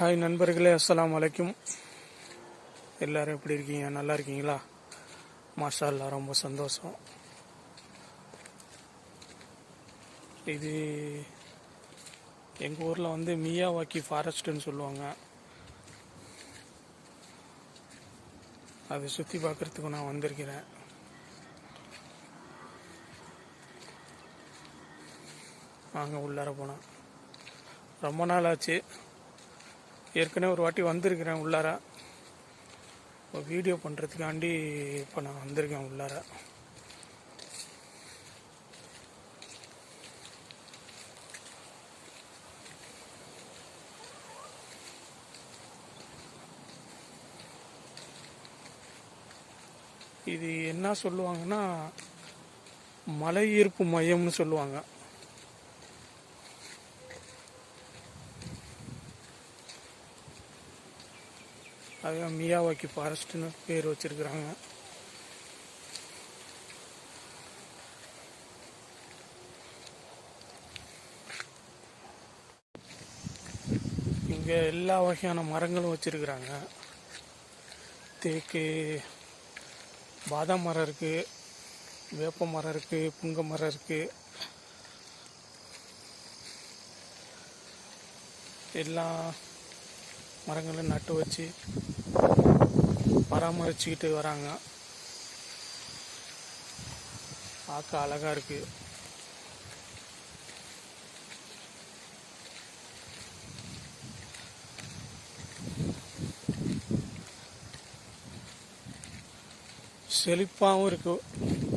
Hi நண்பர்களே அஸ்லாம் வலைக்கும் எல்லோரும் எப்படி இருக்கீங்க? நல்லா இருக்கீங்களா? மாஷா ரொம்ப சந்தோஷம். இது எங்கள் ஊரில் வந்து மியாவாக்கி ஃபாரஸ்ட்டுன்னு சொல்லுவாங்க. அதை சுற்றி பார்க்குறதுக்கு நான் வந்திருக்கிறேன். வாங்க உள்ளார போனோம் ரொம்ப நாள் ஆச்சு. ஏற்கனவே ஒரு வாட்டி வந்திருக்கிறேன் உள்ளார. இப்போ வீடியோ பண்ணுறதுக்காண்டி இப்போ நான் வந்திருக்கேன் உள்ளார. இது என்ன சொல்லுவாங்கன்னா மலை ஈர்ப்பு மையம்னு சொல்லுவாங்க. அதுதான் மியாவாக்கி ஃபாரஸ்ட்னு பேர் வச்சிருக்கிறாங்க. இங்கே எல்லா வகையான மரங்களும் வச்சிருக்கிறாங்க. தேக்கு பாதாம் மரம் இருக்குது வேப்ப மரம் இருக்குது புங்க மரம் இருக்குது எல்லா மரங்களை நட்டு வச்சு பராமரிச்சுக்கிட்டு வராங்க. பார்க்க அழகாக இருக்கு. செழிப்பாகவும் இருக்குது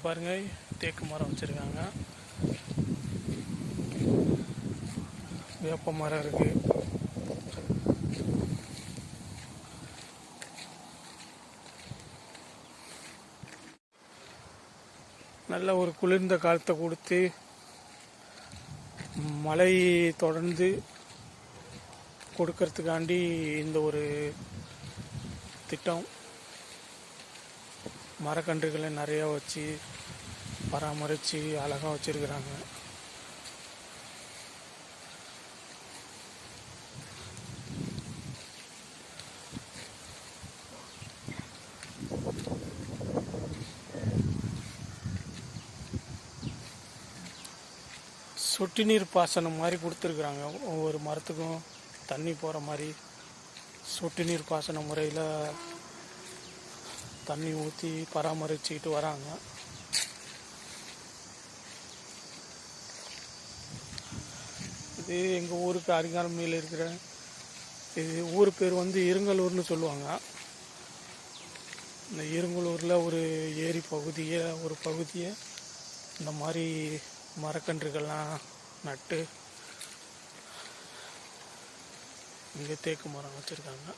இங்கே பாருங்கள் தேக்கு மரம் வச்சிருக்காங்க. வேப்ப மரம் இருக்குது நல்ல ஒரு குளிர்ந்த காலத்தை கொடுத்து மழை தொடர்ந்து கொடுக்கறதுக்காண்டி இந்த ஒரு திட்டம் மரக்கன்றுகளை நிறையா வச்சு பராமரித்து அழகாக வச்சுருக்குறாங்க. சொட்டு நீர் பாசனம் மாதிரி கொடுத்துருக்குறாங்க. ஒவ்வொரு மரத்துக்கும் தண்ணி போகிற மாதிரி சொட்டு நீர் பாசன முறையில் தண்ணி ஊற்றி பராமரிச்சுக்கிட்டு வராங்க. இது எங்கள் ஊருக்கு அருகாமையில் இருக்கிற இது ஊர் பேர் வந்து இருங்கலூர்னு சொல்லுவாங்க. இந்த இருங்கலூரில் ஒரு ஏரி பகுதியை ஒரு பகுதியை இந்த மாதிரி மரக்கன்றுகள்லாம் நட்டு இங்கே தேக்கு மரம் வச்சுருக்காங்க.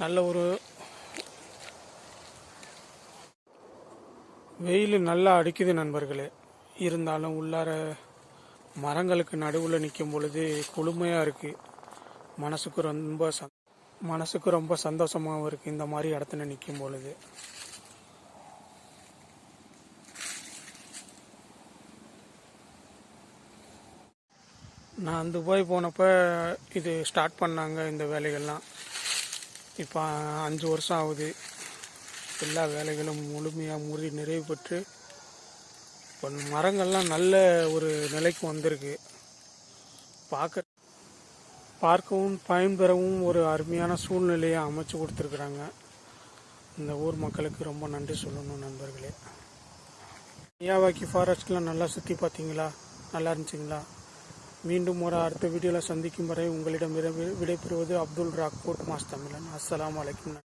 நல்ல ஒரு வெயில் நல்லா அடிக்குது நண்பர்களே. இருந்தாலும் உள்ளார மரங்களுக்கு நடுவில் நிற்கும் பொழுது குளுமையாக இருக்குது மனசுக்கு ரொம்ப சந் மனசுக்கு ரொம்ப சந்தோஷமாகவும் இருக்குது இந்த மாதிரி இடத்துல நிற்கும் பொழுது. நான் துபாய் போனப்போ இது ஸ்டார்ட் பண்ணாங்க இந்த வேலைகள்லாம். இப்போ அஞ்சு வருஷம் ஆகுது. எல்லா வேலைகளும் முழுமையாக முறி நிறைவு பெற்று இப்போ மரங்கள்லாம் நல்ல ஒரு நிலைக்கு வந்திருக்கு. பார்க்க பார்க்கவும் பயன்பெறவும் ஒரு அருமையான சூழ்நிலையை அமைச்சு கொடுத்துருக்குறாங்க. இந்த ஊர் மக்களுக்கு ரொம்ப நன்றி சொல்லணும் நண்பர்களே. மியாவாக்கி ஃபாரஸ்ட்லாம் நல்லா சுற்றி பார்த்தீங்களா? நல்லா இருந்துச்சுங்களா? மீண்டும் ஒரு அடுத்த வீடியோவில் சந்திக்கும் வரை உங்களிடம் விடை- விடைபெறுவது அப்துல் ராக்போர்ட் மாஸ் தமிழன் அஸ்லாம் அலைக்கும்.